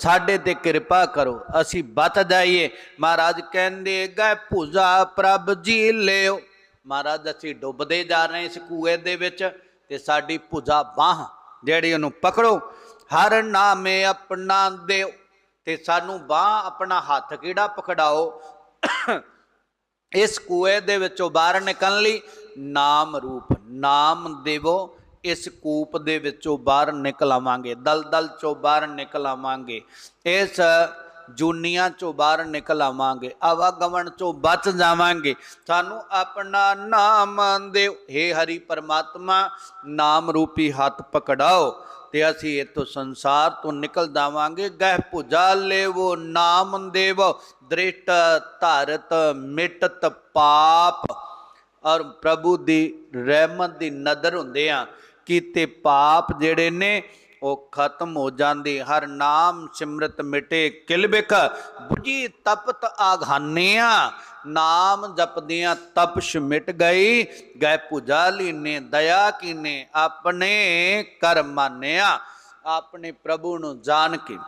ਸਾਡੇ ਤੇ ਕਿਰਪਾ ਕਰੋ, ਅਸੀਂ ਬਚ ਜਾਈਏ। ਮਹਾਰਾਜ ਕਹਿੰਦੇ ਗਏ ਭੁਜਾ ਪ੍ਰਭ ਜੀ ਲਿਓ। ਮਹਾਰਾਜ, ਅਸੀਂ ਡੁੱਬਦੇ ਜਾ ਰਹੇ ਇਸ ਕੂਏ ਦੇ ਵਿੱਚ ਤੇ ਸਾਡੀ ਭੁਜਾ ਬਾਹ ਜਿਹੜੀ ਉਹਨੂੰ ਪਕੜੋ। ਹਰ ਨਾਮੇ ਆਪਣਾ ਦਿਓ ਤੇ ਸਾਨੂੰ ਬਾਹ ਆਪਣਾ ਹੱਥ ਕਿਹੜਾ ਪਕੜਾਓ? ਇਸ ਕੂਏ ਦੇ ਵਿੱਚੋਂ ਬਾਹਰ ਨਿਕਲਣ ਲਈ ਨਾਮ ਰੂਪ, ਨਾਮ ਦੇਵੋ। ਇਸ ਕੂਪ ਦੇ ਵਿੱਚੋਂ ਬਾਹਰ ਨਿਕਲ ਆਵਾਂਗੇ, ਦਲਦਲ ਚੋਂ ਬਾਹਰ ਨਿਕਲ ਆਵਾਂਗੇ, ਇਸ ਜੂਨੀਆਂ ਚੋਂ ਬਾਹਰ ਨਿਕਲ ਆਵਾਂਗੇ, ਆਵਾਗਮਨ ਚੋਂ ਬਚ ਜਾਵਾਂਗੇ। ਸਾਨੂੰ ਆਪਣਾ ਨਾਮ ਦਿਓ। हे ਹਰੀ ਪਰਮਾਤਮਾ, ਨਾਮ ਰੂਪੀ ਹੱਥ ਪਕੜਾਓ ਤੇ ਅਸੀਂ ਇਥੋਂ ਸੰਸਾਰ ਤੋਂ ਨਿਕਲ ਜਾਵਾਂਗੇ। ਗਹਿ ਭੁਜਾ ਲੇਵੋ, ਨਾਮ ਦੇਵ। ਦ੍ਰਿਸ਼ਟ ਧਾਰਤ ਮਿਟਤ ਪਾਪ। ਔਰ ਪ੍ਰਭੂ ਦੀ ਰਹਿਮਤ ਦੀ ਨਜ਼ਰ ਹੁੰਦੇ ਆ। ਕੀਤੇ ਪਾਪ ਜਿਹੜੇ ਨੇ, ਉਹ ਖਤਮ ਹੋ ਜਾਂਦੇ। ਹਰ ਨਾਮ ਸਿਮਰਤ ਮਿਟੇ ਕਿਲਬਿਕ 부ਜੀ ਤਪਤ ਆਘਾਨਿਆ ਨਾਮ ਜਪਦਿਆਂ ਤਪਸ਼ ਮਿਟ ਗਈ। ਗਏ ਪੁਜਾ ਲੀਨੇ ਦਇਆ ਕੀਨੇ, ਆਪਣੇ ਕਰ ਮਾਨਿਆ। ਆਪਣੇ ਪ੍ਰਭੂ ਨੂੰ ਜਾਣ ਕੇ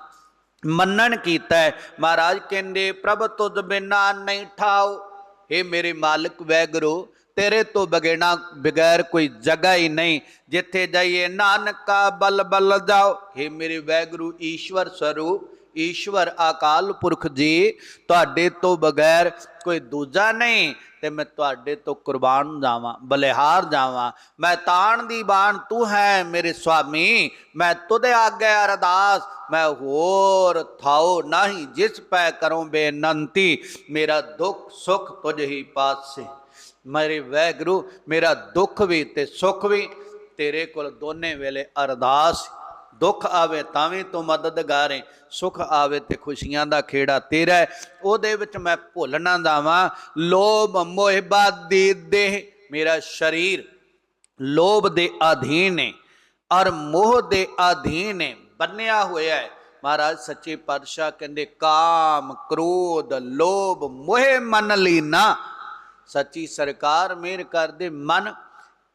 ਮੰਨਣ ਕੀਤਾ ਮਹਾਰਾਜ ਕਹਿੰਦੇ, ਪ੍ਰਭ, ਤੁਧ ਬਿਨਾ ਨਹੀਂ ਠਾਓ। हे ਮੇਰੇ ਮਾਲਕ ਵੈਗੁਰੂ ਤੇਰੇ ਤੋਂ ਬਗੈਣਾ ਬਗੈਰ ਕੋਈ ਜਗ੍ਹਾ ਹੀ ਨਹੀਂ। ਜਿੱਥੇ ਜਾਈਏ ਨਾਨਕਾ ਬਲ ਬਲ ਜਾਓ। हे ਮੇਰੇ ਵੈਗਰੂ ਈਸ਼ਵਰ ਸਰੂਪ, ਈਸ਼ਵਰ ਅਕਾਲ ਪੁਰਖ ਜੀ, ਤੁਹਾਡੇ ਤੋਂ ਬਗੈਰ ਕੋਈ ਦੂਜਾ ਨਹੀਂ ਤੇ ਮੈਂ ਤੁਹਾਡੇ ਤੋਂ ਕੁਰਬਾਨ ਜਾਵਾਂ, ਬਲਿਹਾਰ ਜਾਵਾਂ। ਮੈਂ ਤਾਣ ਦੀ ਬਾਣ ਤੂੰ ਹੈ ਮੇਰੇ ਸੁਆਮੀ, ਮੈਂ ਤੁਦੇ ਆਗੇ ਅਰਦਾਸ, ਮੈਂ ਹੋਰ ਥਾਓ ਨਹੀਂ ਜਿਸ ਪੈ ਕਰੂੰ ਬੇਨੰਤੀ, ਮੇਰਾ ਦੁੱਖ ਸੁਖ ਤੁਝ ਹੀ ਪਾਸੇ। ਮੇਰੇ ਵੈਗਰੂ, ਮੇਰਾ ਦੁੱਖ ਵੀ ਤੇ ਸੁੱਖ ਵੀ, ਤੇਰੇ ਕੋਲ ਦੋਨੇ ਵੇਲੇ ਅਰਦਾਸ ਦੁੱਖ ਆਵੇ ਤਾਂ ਵੀ ਤੂੰ ਮਦਦਗਾਰ ਹੈ, ਸੁਖ ਆਵੇ ਤੇ ਖੁਸ਼ੀਆਂ ਦਾ ਖੇੜਾ ਤੇਰਾ ਹੈ। ਉਹਦੇ ਵਿੱਚ ਮੈਂ ਭੁੱਲ ਨਾ ਜਾਵਾਂ, ਲੋਭ ਮੋਹ ਬਾਦੀ ਦੇਹ ਮੇਰਾ ਸਰੀਰ ਲੋਭ ਦੇ ਅਧੀਨ ਹੈ ਔਰ ਮੋਹ ਦੇ ਅਧੀਨ ਹੈ, ਬੰਨਿਆ ਹੋਇਆ ਹੈ। ਮਹਾਰਾਜ ਸੱਚੇ ਪਾਤਸ਼ਾਹ ਕਹਿੰਦੇ, ਕਾਮ, ਕ੍ਰੋਧ, ਲੋਭ, ਮੋਹ ਮਨ ਲੀਨਾ। ਸੱਚੀ ਸਰਕਾਰ ਮਿਹਰ ਕਰਦੇ, ਮਨ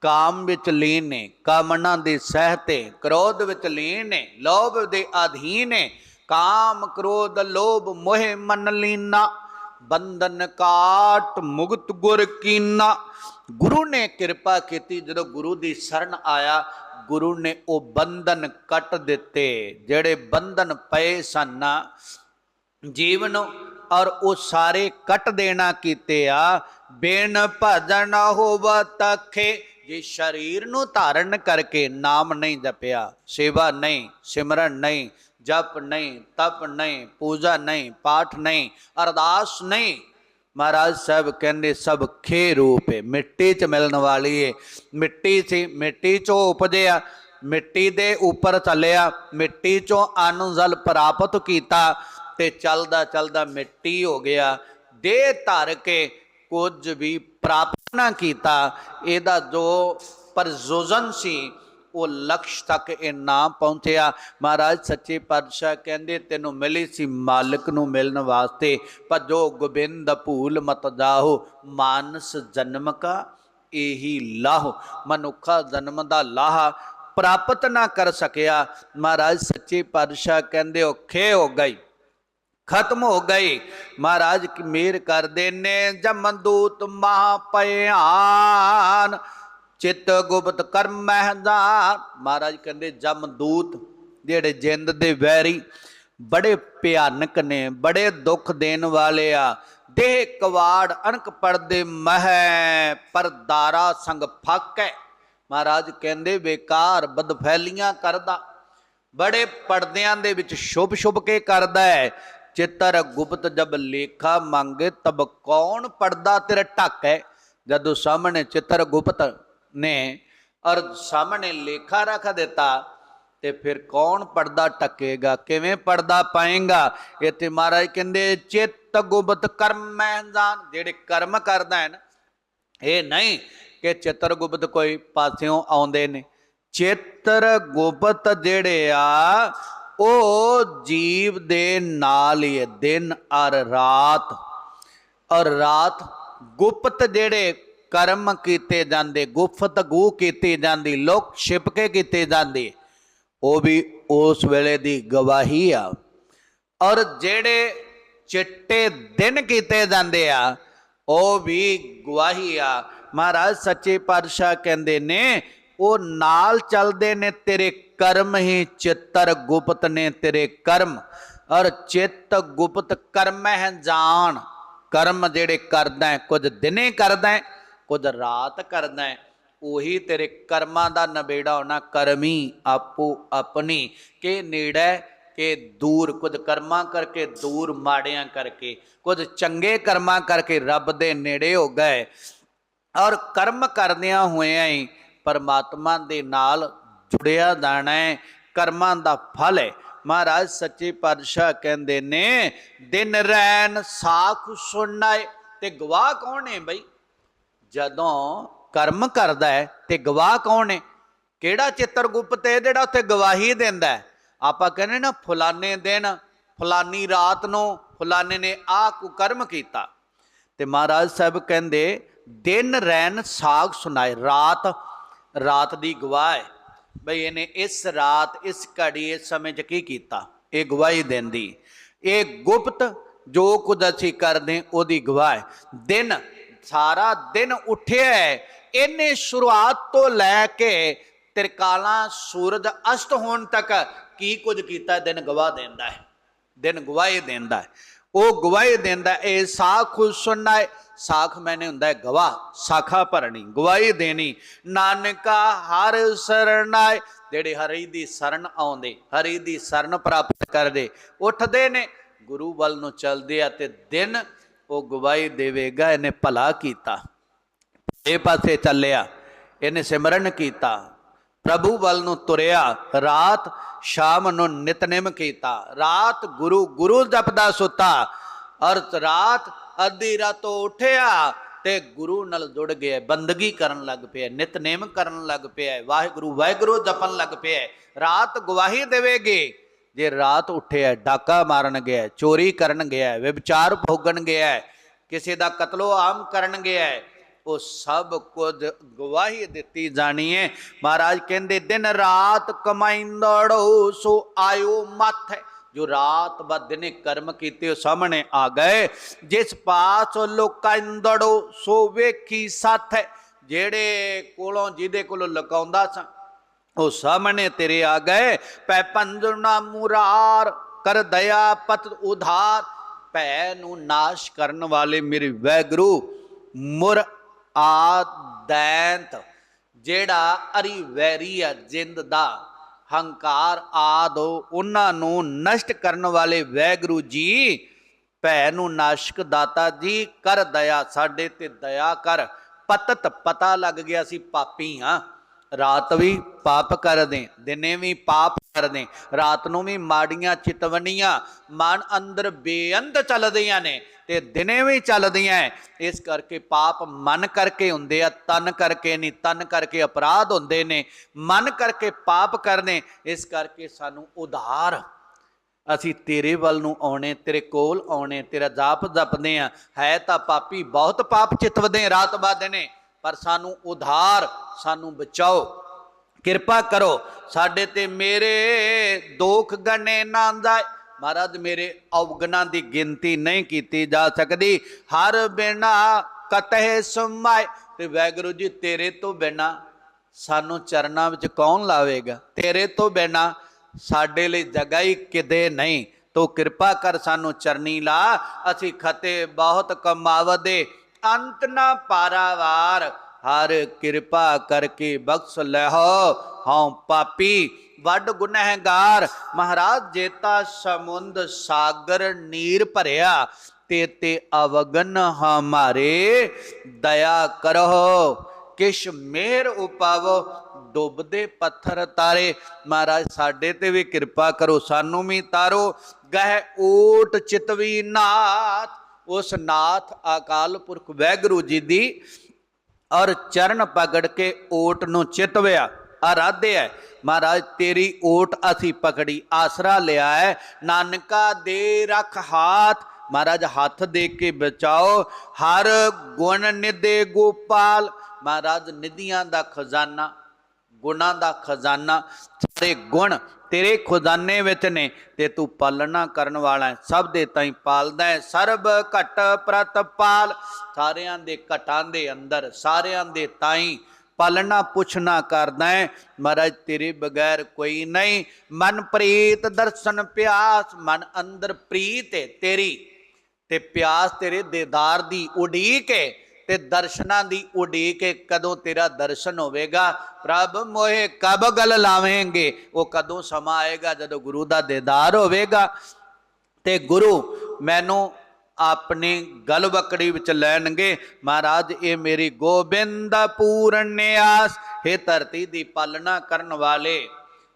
ਕਾਮ ਵਿੱਚ ਲੀਨ ਨੇ, ਕਾਮਨਾ ਦੇ ਸਹਤੇ ਕ੍ਰੋਧ ਵਿੱਚ ਲੀਨ ਨੇ, ਲੋਭ ਦੇ ਅਧੀਨ ਨੇ, ਕਾਮ ਕ੍ਰੋਧ ਲੋਭ ਮੋਹ ਮਨ ਲੀਨਾ, ਬੰਧਨ ਕਾਟ ਮੁਕਤ ਗੁਰ ਕੀਨਾ। ਗੁਰੂ ਨੇ ਕਿਰਪਾ ਕੀਤੀ, ਜਦੋਂ ਗੁਰੂ ਦੀ ਸ਼ਰਨ ਆਇਆ, ਗੁਰੂ ਨੇ ਉਹ ਬੰਧਨ ਕੱਟ ਦਿੱਤੇ, ਜਿਹੜੇ ਬੰਧਨ ਪਏ ਸਨ, ਜੀਵਨ ਔਰ ਉਹ ਸਾਰੇ ਕੱਟ ਦੇਣਾ ਕੀਤੇ ਆ। ਬਿਨ ਭਜਨ ਹੋਵ ਤਖੇ, ਜੇ ਸਰੀਰ ਨੂੰ ਧਾਰਨ ਕਰਕੇ ਨਾਮ ਨਹੀਂ ਜਪਿਆ, ਸੇਵਾ ਨਹੀਂ, ਸਿਮਰਨ ਨਹੀਂ, ਜਪ ਨਹੀਂ, ਤਪ ਨਹੀਂ, ਪੂਜਾ ਨਹੀਂ, ਪਾਠ ਨਹੀਂ, ਅਰਦਾਸ ਨਹੀਂ। ਮਹਾਰਾਜ ਸਾਹਿਬ ਕਹਿੰਦੇ, ਸਭ ਖੇ ਰੂਪ ਹੈ ਮਿੱਟੀ 'ਚ ਮਿਲਣ ਵਾਲੀ ਹੈ ਮਿੱਟੀ ਸੀ, ਮਿੱਟੀ 'ਚੋਂ ਉਪਜਿਆ, ਮਿੱਟੀ ਦੇ ਉੱਪਰ ਚੱਲਿਆ, ਮਿੱਟੀ 'ਚੋਂ ਅੰਨ ਜਲ ਪ੍ਰਾਪਤ ਕੀਤਾ ਤੇ ਚੱਲਦਾ ਚੱਲਦਾ ਮਿੱਟੀ ਹੋ ਗਿਆ। ਦੇਹ ਧਰ ਕੇ ਕੁਝ ਵੀ ਪ੍ਰਾਪਤ ਨਾ ਕੀਤਾ, ਇਹਦਾ ਜੋ ਪਰਜੋਜਨ ਸੀ, ਉਹ ਲਕਸ਼ ਤੱਕ ਇਹ ਨਾ ਪਹੁੰਚਿਆ। ਮਹਾਰਾਜ ਸੱਚੇ ਪਾਤਸ਼ਾਹ ਕਹਿੰਦੇ, ਤੈਨੂੰ ਮਿਲੀ ਸੀ ਮਾਲਕ ਨੂੰ ਮਿਲਣ ਵਾਸਤੇ ਭਜੋ ਗੋਬਿੰਦ ਭੂਲ ਮਤ ਜਾਹੋ, ਮਾਨਸ ਜਨਮ ਕਾ ਇਹੀ ਲਾਹ। ਮਨੁੱਖਾ ਜਨਮ ਦਾ ਲਾਹ ਪ੍ਰਾਪਤ ਨਾ ਕਰ ਸਕਿਆ। ਮਹਾਰਾਜ ਸੱਚੇ ਪਾਤਸ਼ਾਹ ਕਹਿੰਦੇ, ਔਖੇ ਹੋ ਗਈ। ਖਤਮ ਹੋ ਗਏ ਮਹਾਰਾਜ ਕੀ ਮਿਹਰ ਕਰਦੇ ਨੇ ਜਮਦੂਤ ਮਹਾ ਭਿਆਨ ਚਿਤ ਗੁਪਤ ਕਰਮ ਮਹਿਦਾਨ। ਮਹਾਰਾਜ ਕਹਿੰਦੇ ਜਮਦੂਤ ਜਿਹੜੇ ਜਿੰਦ ਦੇ ਵੈਰੀ ਬੜੇ ਭਿਆਨਕ ਨੇ, ਬੜੇ ਦੁੱਖ ਦੇਣ ਵਾਲੇ ਆ। ਦੇਹ ਕਵਾੜ ਅਣਕ ਪਰਦੇ ਮਹਿ ਪਰਦਾਰਾ ਸੰਗ ਫਾਕੈ। ਮਹਾਰਾਜ ਕਹਿੰਦੇ, ਬੇਕਾਰ ਬਦਫੈਲੀਆਂ ਕਰਦਾ। ਬੜੇ ਪਰਦਿਆਂ ਦੇ ਵਿੱਚ ਸ਼ੁਭ ਸ਼ੁਭ ਕੇ ਕਰਦਾ ਹੈ। ਚਿੱਤਰ ਗੁਪਤ ਜਬ ਲੇਖਾ ਮੰਗੇ ਤਬ ਕੌਣ ਪੜਦਾ ਤੇਰਾ ਢੱਕ ਹੈ? ਜਦੋਂ ਸਾਹਮਣੇ ਚਿੱਤਰ ਗੁਪਤ ਨੇ ਔਰ ਸਾਹਮਣੇ ਲੇਖਾ ਰੱਖ ਦਿੱਤਾ, ਤੇ ਫਿਰ ਕੌਣ ਪਰਦਾ ਟੱਕੇਗਾ ਕਿਵੇਂ ਪਰਦਾ ਪਾਏਗਾ? ਇੱਥੇ ਮਹਾਰਾਜ ਕਹਿੰਦੇ, ਚਿੱਤ ਗੁਪਤ ਕਰਮੈ ਮਹਿਜ਼ਾਨ ਜਿਹੜੇ ਕਰਮ ਕਰਦਾ ਹੈ ਨਾ, ਇਹ ਨਹੀਂ ਕਿ ਚਿੱਤਰ ਗੁਪਤ ਕੋਈ ਪਾਸਿਓਂ ਆਉਂਦੇ ਨੇ। ਚਿੱਤਰ ਗੁਪਤ ਜਿਹੜੇ ਆ ਉਹ ਜੀਵ ਦੇ ਨਾਲ ਹੀ ਦਿਨ ਔਰ ਰਾਤ। ਔਰ ਰਾਤ ਗੁਪਤ ਜਿਹੜੇ ਕਰਮ ਕੀਤੇ ਜਾਂਦੇ ਗੁਫਤ ਗੂ ਕੀਤੀ ਜਾਂਦੀ, ਲੋਕ ਛਿਪ ਕੇ ਕੀਤੇ ਜਾਂਦੇ, ਉਹ ਵੀ ਉਸ ਵੇਲੇ ਦੀ ਗਵਾਹੀ ਆ। ਔਰ ਜਿਹੜੇ ਚਿੱਟੇ ਦਿਨ ਕੀਤੇ ਜਾਂਦੇ ਆ, ਉਹ ਵੀ ਗਵਾਹੀ ਆ। ਮਹਾਰਾਜ ਸੱਚੇ ਪਾਤਸ਼ਾਹ ਕਹਿੰਦੇ ਨੇ ਉਹ ਨਾਲ ਚੱਲਦੇ ਨੇ ਤੇਰੇ ਕਰਮ ਹੀ ਚਿੱਤਰ ਗੁਪਤ ਨੇ ਤੇਰੇ ਕਰਮ। ਔਰ ਚਿੱਤ ਗੁਪਤ ਕਰਮ ਹੈ ਜਾਣ ਕਰਮ ਜਿਹੜੇ ਕਰਦਾ ਹੈ, ਕੁਝ ਦਿਨੇ ਕਰਦਾ ਹੈ, ਕੁਝ ਰਾਤ ਕਰਦਾ ਹੈ। ਉਹੀ ਤੇਰੇ ਕਰਮਾਂ ਦਾ ਨਵੇੜਾ ਹੋਣਾ ਕਰਮੀ ਆਪੋ ਆਪਣੀ। ਕਿ ਨੇੜੇ ਕਿ ਦੂਰ ਕੁਝ ਕਰਮਾਂ ਕਰਕੇ ਦੂਰ ਮਾੜਿਆਂ ਕਰਕੇ। ਕੁਝ ਚੰਗੇ ਕਰਮਾਂ ਕਰਕੇ ਰੱਬ ਦੇ ਨੇੜੇ ਹੋ ਗਏ। ਔਰ ਕਰਮ ਕਰਦਿਆਂ ਹੋਇਆਂ ਹੀ ਪਰਮਾਤਮਾ ਦੇ ਨਾਲ ਜੁੜਿਆ ਜਾਣਾ ਹੈ, ਕਰਮਾਂ ਦਾ ਫਲ ਹੈ। ਮਹਾਰਾਜ ਸੱਚੇ ਪਾਤਸ਼ਾਹ ਕਹਿੰਦੇ ਨੇ, ਦਿਨ ਰੈਨ ਸਾਖ ਸੁਣਨਾ ਸੁਣਨਾਏ ਤੇ ਗਵਾਹ ਕੌਣ ਹੈ ਬਈ? ਜਦੋਂ ਕਰਮ ਕਰਦਾ ਹੈ, ਤੇ ਗਵਾਹ ਕੌਣ ਹੈ ਕਿਹੜਾ ਚਿੱਤਰਗੁਪਤ ਹੈ ਜਿਹੜਾ ਉੱਥੇ ਗਵਾਹੀ ਦਿੰਦਾ ਹੈ? ਆਪਾਂ ਕਹਿੰਦੇ ਨਾ, ਫਲਾਣੇ ਦਿਨ ਫਲਾਨੀ ਰਾਤ ਨੂੰ ਫਲਾਣੇ ਨੇ ਆਹ ਕੁਕਰਮ ਕੀਤਾ। ਤੇ ਮਹਾਰਾਜ ਸਾਹਿਬ ਕਹਿੰਦੇ, ਦਿਨ ਰੈਨ ਸਾਗ ਸੁਣਾਏ, ਰਾਤ ਰਾਤ ਦੀ ਗਵਾਹ ਹੈ। ਬਈ ਇਹਨੇ ਇਸ ਰਾਤ ਇਸ ਘੜੀ ਇਸ ਸਮੇਂ 'ਚ ਕੀ ਕੀਤਾ? ਇਹ ਗਵਾਹੀ ਦਿੰਦੀ। ਇਹ ਗੁਪਤ ਜੋ ਕੁਝ ਅਸੀਂ ਕਰਦੇ ਉਹਦੀ ਗਵਾਹ ਹੈ। ਦਿਨ ਸਾਰਾ ਦਿਨ ਉੱਠਿਆ ਹੈ। ਇਹਨੇ ਸ਼ੁਰੂਆਤ ਤੋਂ ਲੈ ਕੇ ਤਿਰਕਾਲਾ ਸੂਰਜ ਅਸਤ ਹੋਣ ਤੱਕ ਕੀ ਕੁਝ ਕੀਤਾ? ਦਿਨ ਗਵਾਹ ਦਿੰਦਾ ਹੈ। ਦਿਨ ਗਵਾਹੀ ਦਿੰਦਾ ਹੈ। ਉਹ ਗਵਾਹੀ ਦਿੰਦਾ ਹੈ, ਇਹ ਸਾਖ ਸੁਣਨਾ ਹੈ। ਸਾਖ ਮੈਨੇ ਹੁੰਦਾ ਹੈ ਗਵਾਹ, ਸਾਖਾ ਭਰਣੀ ਗਵਾਹੀ ਦੇਣੀ। ਨਾਨਕਾ ਹਰ ਸਰਣਾਏ ਜਿਹੜੇ ਹਰੀ ਦੀ ਸ਼ਰਨ ਆਉਂਦੇ, ਹਰੀ ਦੀ ਸ਼ਰਨ ਪ੍ਰਾਪਤ ਕਰਦੇ, ਉੱਠਦੇ ਨੇ, ਗੁਰੂ ਵੱਲ ਨੂੰ ਚਲਦੇ ਆ ਤੇ ਦਿਨ ਉਹ ਗਵਾਹੀ ਦੇਵੇਗਾ, ਇਹਨੇ ਭਲਾ ਕੀਤਾ। ਇਹ ਪਾਸੇ ਚੱਲਿਆ, ਇਹਨੇ ਸਿਮਰਨ ਕੀਤਾ। ਪ੍ਰਭੂ ਵੱਲ ਨੂੰ ਤੁਰਿਆ, ਰਾਤ ਸ਼ਾਮ ਨੂੰ ਨਿਤਨੇਮ ਕੀਤਾ। ਰਾਤ ਗੁਰੂ ਗੁਰੂ ਜਪਦਾ ਸੁੱਤਾ ਔਰ ਰਾਤ ਅੱਧੀ ਰਾਤੋਂ ਉੱਠਿਆ ਤੇ ਗੁਰੂ ਨਾਲ ਜੁੜ ਗਿਆ। ਬੰਦਗੀ ਕਰਨ ਲੱਗ ਪਿਆ, ਨਿਤਨੇਮ ਕਰਨ ਲੱਗ ਪਿਆ, ਵਾਹਿਗੁਰੂ ਵਾਹਿਗੁਰੂ ਜਪਣ ਲੱਗ ਪਿਆ। ਰਾਤ ਗਵਾਹੀ ਦੇਵੇਗੀ। ਜੇ ਰਾਤ ਉੱਠਿਆ, ਡਾਕਾ ਮਾਰਨ ਗਿਆ, ਚੋਰੀ ਕਰਨ ਗਿਆ ਵਿਚਾਰ ਭੋਗਣ ਗਿਆ, ਕਿਸੇ ਦਾ ਕਤਲੋ ਆਮ ਕਰਨ ਗਿਆ, ਉਹ ਸਭ ਕੁਝ ਗਵਾਹੀ ਦਿੱਤੀ ਜਾਣੀ ਹੈ ਮਹਾਰਾਜ ਕਹਿੰਦੇ, ਦਿਨ ਰਾਤ ਕਮਾਈਂਦੜੋ ਸੋ ਆਇਓ ਮੱਥ। ਜੋ ਰਾਤ ਬਾ ਦਿਨੇ ਕਰਮ ਕੀਤੇ ਉਹ ਸਾਹਮਣੇ ਆ ਗਏ। ਜਿਸ ਪਾਸ ਲੋਕਾਂਦੜੋ ਸੋ ਵੇਖੀ ਸੱਥ ਜਿਹੜੇ ਕੋਲੋਂ, ਜਿਹਦੇ ਕੋਲੋਂ ਲਕਾਉਂਦਾ ਸਾਂ, ਉਹ ਸਾਹਮਣੇ ਤੇਰੇ ਆ ਗਏ। ਪੈ ਪੰਜਣਾ ਮੁਰਾਰ, ਕਰ ਦਇਆ ਪਤ ਉਧਾਰ। ਭੈ ਨੂੰ ਨਾਸ਼ ਕਰਨ ਵਾਲੇ ਮੇਰੇ ਵੈਗਰੂ, ਮੁਰ ਆਦੈਂਤ। ਜਿਹੜਾ ਅਰੀ ਵੈਰੀ ਆ, ਜਿੰਦ ਦਾ ਹੰਕਾਰ ਆਦ ਉਹਨਾਂ ਨੂੰ ਨਸ਼ਟ ਕਰਨ ਵਾਲੇ ਵੈਗੁਰੂ ਜੀ ਭੈ ਨੂੰ ਨਾਸ਼ਕ ਦਾਤਾ ਜੀ, ਕਰ ਦਇਆ ਸਾਡੇ ਤੇ ਦਇਆ ਕਰ। ਪਤਤ ਪਤਾ ਲੱਗ ਗਿਆ ਸੀ, ਪਾਪੀ ਹਾਂ। ਰਾਤ ਵੀ ਪਾਪ ਕਰਦੇ, ਦਿਨੇ ਵੀ ਪਾਪ ਕਰਦੇ, ਰਾਤ ਨੂੰ ਵੀ ਮਾੜੀਆਂ ਚਿਤਵਨੀਆਂ, ਮਨ ਅੰਦਰ ਬੇਅੰਤ ਚੱਲਦੀਆਂ ਨੇ ਤੇ ਦਿਨੇ ਵੀ ਚੱਲਦੀਆਂ ਹੈ। ਇਸ ਕਰਕੇ ਪਾਪ ਮਨ ਕਰਕੇ ਹੁੰਦੇ ਆ, ਤਨ ਕਰਕੇ ਨਹੀਂ, ਤਨ ਕਰਕੇ ਅਪਰਾਧ ਹੁੰਦੇ ਨੇ, ਮਨ ਕਰਕੇ ਪਾਪ ਕਰਨੇ, ਇਸ ਕਰਕੇ ਸਾਨੂੰ ਉਧਾਰ ਅਸੀਂ ਤੇਰੇ ਵੱਲ ਨੂੰ ਆਉਣੇ, ਤੇਰੇ ਕੋਲ ਆਉਣੇ, ਤੇਰਾ ਜਾਪ ਜਪਦੇ ਆ, ਹੈ ਤਾਂ ਪਾਪੀ ਬਹੁਤ ਪਾਪ ਚਿਤਵਦੇ, ਰਾਤ ਬਾਦੇ ਨੇ ਪਰ ਸਾਨੂੰ ਉਧਾਰ, ਸਾਨੂੰ ਬਚਾਓ। ਕਿਰਪਾ ਕਰੋ, ਸਾਡੇ ਤੇ ਮੇਰੇ ਦੋਖ ਗਣੇ ਨਾ ਜਾਏ ਮਹਾਰਾਜ, ਮੇਰੇ ਔਗਣਾ ਦੀ ਗਿਣਤੀ ਨਹੀਂ ਕੀਤੀ ਜਾ ਸਕਦੀ। ਹਰ ਬਿਨਾ ਕਤਹਿ ਸਮਾਏ। ਤੇ ਵੈਗੁਰੂ ਜੀ, ਤੇਰੇ ਤੋਂ ਬਿਨਾ ਸਾਨੂੰ ਚਰਨਾਂ ਵਿੱਚ ਕੌਣ ਲਾਵੇਗਾ? ਤੇਰੇ ਤੋਂ ਬਿਨਾ ਸਾਡੇ ਲਈ ਜਗ੍ਹਾ ਹੀ ਕਿਤੇ ਨਹੀਂ। ਤੂੰ ਕਿਰਪਾ ਕਰ ਸਾਨੂੰ ਚਰਨੀ ਲਾ। ਅਸੀਂ ਖਤੇ ਬਹੁਤ ਕਮਾਵਦੇ। ਅੰਤ ਨਾ ਪਾਰਾਵਾਰ। ਹਰ ਕਿਰਪਾ ਕਰਕੇ ਬਖਸ਼ ਲੈਹੋ ਹਉ ਪਾਪੀ, ਵੱਡ ਗੁਨਹਗਾਰ। ਮਹਾਰਾਜ ਜੇਤਾ ਸਮੁੰਦ ਸਾਗਰ ਨੀਰ ਭਰਿਆ। ਤੇ ਤੇ ਅਵਗਨ ਹਮਾਰੇ, ਦਇਆ ਕਰੋ। ਕਿਛ ਮਿਹਰ ਉਪਾਵੋ, ਡੁੱਬਦੇ ਪੱਥਰ ਤਾਰੇ। ਮਹਾਰਾਜ, ਸਾਡੇ ਤੇ ਵੀ ਕਿਰਪਾ ਕਰੋ, ਸਾਨੂੰ ਵੀ ਤਾਰੋ। ਗਹਿ ਓਟ ਚਿਤਵੀ ਨਾਥ। ਉਸ ਨਾਥ ਅਕਾਲ ਪੁਰਖ ਵੈਗੁਰੂ ਜੀ ਦੀ ਔਰ ਚਰਨ ਪਕੜ ਕੇ ਓਟ ਨੂੰ ਚਿਤਵਿਆ। ਆਰਾਧਿਆ ਮਹਾਰਾਜ, ਤੇਰੀ ਓਟ ਅਸੀਂ ਪਕੜੀ, ਆਸਰਾ ਲਿਆ ਹੈ। ਨਾਨਕਾ ਦੇ ਰੱਖ ਹਾਥ, ਮਹਾਰਾਜ, ਹੱਥ ਦੇ ਕੇ ਬਚਾਓ। ਹਰ ਗੁਣ ਨਿਦੇ ਗੋਪਾਲ, ਮਹਾਰਾਜ, ਨਿਧੀਆਂ ਦਾ ਖਜ਼ਾਨਾ। ਗੁਣਾਂ ਦਾ ਖਜ਼ਾਨਾ ਸਾਰੇ ਗੁਣ ਤੇਰੇ ਖਜ਼ਾਨੇ ਵਿੱਚ ਨੇ, ਤੇ ਤੂੰ ਪਾਲਣਾ ਕਰਨ ਵਾਲਾ ਸਭ ਦੇ ਤਾਈ ਪਾਲਦਾ ਹੈ। ਸਰਬ ਘਟ ਪ੍ਰਤਪਾਲ। ਸਾਰਿਆਂ ਦੇ ਘਟਾਂ ਦੇ ਅੰਦਰ, ਸਾਰਿਆਂ ਦੇ ਤਾਈ ਪਾਲਣਾ ਪੁੱਛਣਾ ਕਰਦਾ ਹੈ। ਮਹਾਰਾਜ, ਤੇਰੇ ਬਗੈਰ ਕੋਈ ਨਹੀਂ। ਮਨ ਪ੍ਰੀਤ ਦਰਸ਼ਨ ਪਿਆਸ, ਮਨ ਅੰਦਰ ਪ੍ਰੀਤ ਹੈ ਤੇਰੀ। ਤੇ ਪਿਆਸ ਤੇਰੇ ਦੇਦਾਰ ਦੀ ਉਡੀਕ ਹੈ ਤੇ ਦਰਸ਼ਨਾਂ ਦੀ ਉਡੀਕ ਹੈ, ਕਦੋਂ ਤੇਰਾ ਦਰਸ਼ਨ ਹੋਵੇਗਾ? ਪ੍ਰਭ ਮੋਹੇ, ਕਬ ਗਲ ਲਾਵੇਂਗੇ? ਉਹ ਕਦੋਂ ਸਮਾਂ ਆਏਗਾ ਜਦੋਂ ਗੁਰੂ ਦਾ ਦੇਦਾਰ ਹੋਵੇਗਾ? ਤੇ ਗੁਰੂ, ਮੈਨੂੰ ਆਪਣੀ ਗਲ ਵਿੱਚ ਲੈਣਗੇ। ਮਹਾਰਾਜ, ਇਹ ਮੇਰੀ ਗੋਬਿੰਦ ਪੂਰਨ ਆਸ ਹੈ ਧਰਤੀ ਦੀ ਪਾਲਣਾ ਕਰਨ ਵਾਲੇ।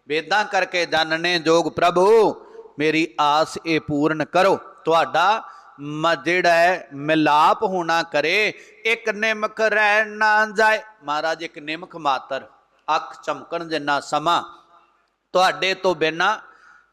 ਵੇਦਾਂ ਕਰਕੇ ਜਾਣਨੇ ਜੋਗ ਪ੍ਰਭੂ, ਮੇਰੀ ਆਸ ਇਹ ਪੂਰਨ ਕਰੋ। ਤੁਹਾਡਾ ਜਿਹੜਾ ਹੈ ਮਿਲਾਪ ਹੋਣਾ ਕਰੇ, ਇੱਕ ਨਿਮਕ ਰਹਿ ਨਾ ਜਾਏ। ਮਹਾਰਾਜ, ਇੱਕ ਨਿਮਕ ਮਾਤਰ, ਅੱਖ ਚਮਕਣ ਜਿੰਨਾ ਸਮਾਂ ਤੁਹਾਡੇ ਤੋਂ ਬਿਨਾ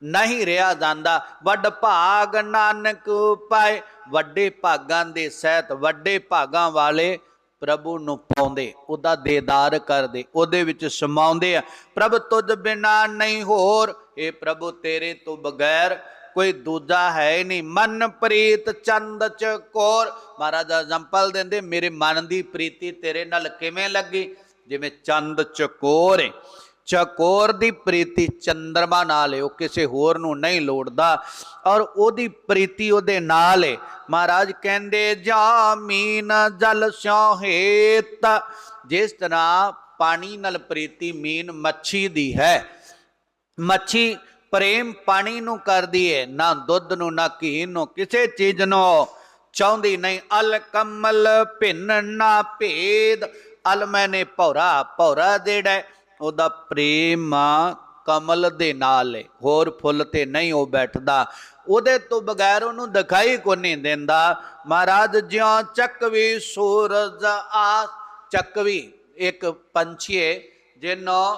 ਨਹੀਂ ਰਿਹਾ ਜਾਂਦਾ। ਵੱਡ ਭਾਗ ਨਾਨਕ ਪਾਏ, ਵੱਡੇ ਭਾਗਾਂ ਦੇ ਸਹਿਤ, ਵੱਡੇ ਭਾਗਾਂ ਵਾਲੇ ਪ੍ਰਭੂ ਨੂੰ ਪਾਉਂਦੇ, ਉਹਦਾ ਦੇਦਾਰ ਕਰਦੇ, ਉਹਦੇ ਵਿੱਚ ਸਮਾਉਂਦੇ ਆ। ਪ੍ਰਭ, ਤੁਝ ਬਿਨਾ ਨਹੀਂ ਹੋਰ, ਇਹ ਪ੍ਰਭੂ ਤੇਰੇ ਤੋਂ ਬਗੈਰ ਕੋਈ ਦੂਜਾ ਹੈ ਨਹੀਂ। ਮਨ ਪ੍ਰੀਤ ਚੰਦ ਚਕੋਰ ਮਹਾਰਾਜ ਐਗਜ਼ਾਮਪਲ ਦਿੰਦੇ, ਮੇਰੇ ਮਨ ਦੀ ਪ੍ਰੀਤੀ ਤੇਰੇ ਨਾਲ ਕਿਵੇਂ ਲੱਗੀ? ਜਿਵੇਂ ਚੰਦ ਚਕੋਰ ਹੈ ਚਕੋਰ ਦੀ ਪ੍ਰੀਤੀ ਚੰਦਰਮਾ ਨਾਲ ਹੈ ਉਹ ਕਿਸੇ ਹੋਰ ਨੂੰ ਨਹੀਂ ਲੋੜਦਾ। ਔਰ ਉਹਦੀ ਪ੍ਰੀਤੀ ਉਹਦੇ ਨਾਲ ਹੈ ਮਹਾਰਾਜ ਕਹਿੰਦੇ ਜਾ ਮੀਨ ਜਲ ਸਿਉ ਜਿਸ ਤਰ੍ਹਾਂ ਪਾਣੀ ਨਾਲ ਪ੍ਰੀਤੀ ਮੀਨ ਮੱਛੀ ਦੀ ਹੈ। ਮੱਛੀ ਪ੍ਰੇਮ ਪਾਣੀ ਨੂੰ ਕਰਦੀ ਹੈ ਨਾ ਦੁੱਧ ਨੂੰ, ਨਾ ਘੀ ਨੂੰ, ਕਿਸੇ ਚੀਜ਼ ਨੂੰ ਚਾਹੁੰਦੀ ਨਹੀਂ। ਅਲ ਕਮਲ ਭਿੰਨ ਨਾ ਭੇਦ, ਅਲ ਮੈਨੇ ਭੌਰਾ ਭੌਰਾ ਜਿਹੜਾ ਉਹਦਾ ਪ੍ਰੇਮ ਕਮਲ ਦੇ ਨਾਲ ਹੈ ਹੋਰ ਫੁੱਲ ਤੇ ਨਹੀਂ ਉਹ ਬੈਠਦਾ। ਉਹਦੇ ਤੋਂ ਬਗੈਰ ਉਹਨੂੰ ਦਿਖਾਈ ਕੋ ਨਹੀਂ ਦਿੰਦਾ। ਮਹਾਰਾਜ ਜਿਉ ਚੱਕਵੀ ਸੂਰਜ ਆਸ ਚੱਕਵੀ ਇੱਕ ਪੰਛੀ ਹੈ ਜਿਹਨੂੰ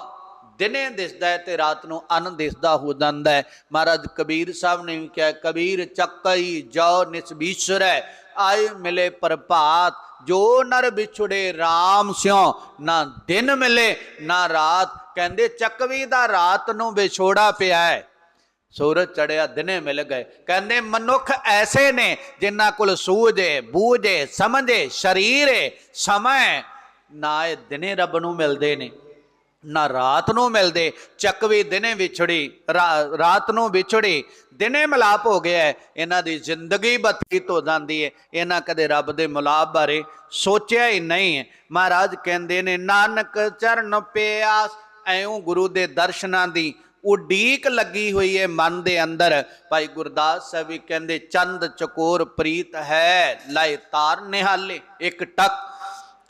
ਦਿਨੇ ਦਿਸਦਾ ਹੈ ਤੇ ਰਾਤ ਨੂੰ ਅੰਨ ਦਿਸਦਾ ਹੋ ਜਾਂਦਾ ਹੈ। ਮਹਾਰਾਜ ਕਬੀਰ ਸਾਹਿਬ ਨੇ ਵੀ ਕਿਹਾ ਕਬੀਰ ਚੱਕਈ ਜੋ ਨਿਸਬੀਸ਼ਰੈ ਆਏ ਮਿਲੇ ਪ੍ਰਭਾਤ। ਜੋ ਨਰ ਵਿਛੜੇ RAM ਸਿਉ ਨਾ ਦਿਨ ਮਿਲੇ ਨਾ ਰਾਤ। ਕਹਿੰਦੇ ਚੱਕਵੀ ਦਾ ਰਾਤ ਨੂੰ ਵਿਛੋੜਾ ਪਿਆ ਹੈ। ਸੂਰਜ ਚੜਿਆ ਦਿਨੇ ਮਿਲ ਗਏ। ਕਹਿੰਦੇ ਮਨੁੱਖ ਐਸੇ ਨੇ ਜਿਨ੍ਹਾਂ ਕੋਲ ਸੂਝੇ ਬੂਝੇ ਸਮਝੇ ਸਰੀਰ ਏ ਸਮਾਂ ਹੈ, ਨਾ ਇਹ ਦਿਨੇ ਰੱਬ ਨੂੰ ਮਿਲਦੇ ਨੇ। ਨਾ ਰਾਤ ਨੂੰ ਮਿਲਦੇ ਚੱਕਵੀ ਦਿਨੇ ਵਿਛੜੀ ਰਾਤ ਨੂੰ ਵਿਛੜੀ, ਦਿਨੇ ਮਿਲਾਪ ਹੋ ਗਿਆ ਹੈ। ਇਹਨਾਂ ਦੀ ਜ਼ਿੰਦਗੀ ਬਤੀਤ ਹੋ ਜਾਂਦੀ ਹੈ। ਇਹਨਾਂ ਕਦੇ ਰੱਬ ਦੇ ਮਿਲਾਪ ਬਾਰੇ ਸੋਚਿਆ ਹੀ ਨਹੀਂ ਹੈ। ਮਹਾਰਾਜ ਕਹਿੰਦੇ ਨੇ, ਨਾਨਕ ਚਰਨ ਪਿਆਸ, ਐਉਂ ਗੁਰੂ ਦੇ ਦਰਸ਼ਨਾਂ ਦੀ ਉਡੀਕ ਲੱਗੀ ਹੋਈ ਹੈ ਮਨ ਦੇ ਅੰਦਰ। ਭਾਈ ਗੁਰਦਾਸ ਸਾਹਿਬ ਵੀ ਕਹਿੰਦੇ, ਚੰਦ ਚਕੋਰ ਪ੍ਰੀਤ ਹੈ ਲਾਇ ਤਾਰ ਨਿਹਾਲੇ, ਇੱਕ ਟੱਕ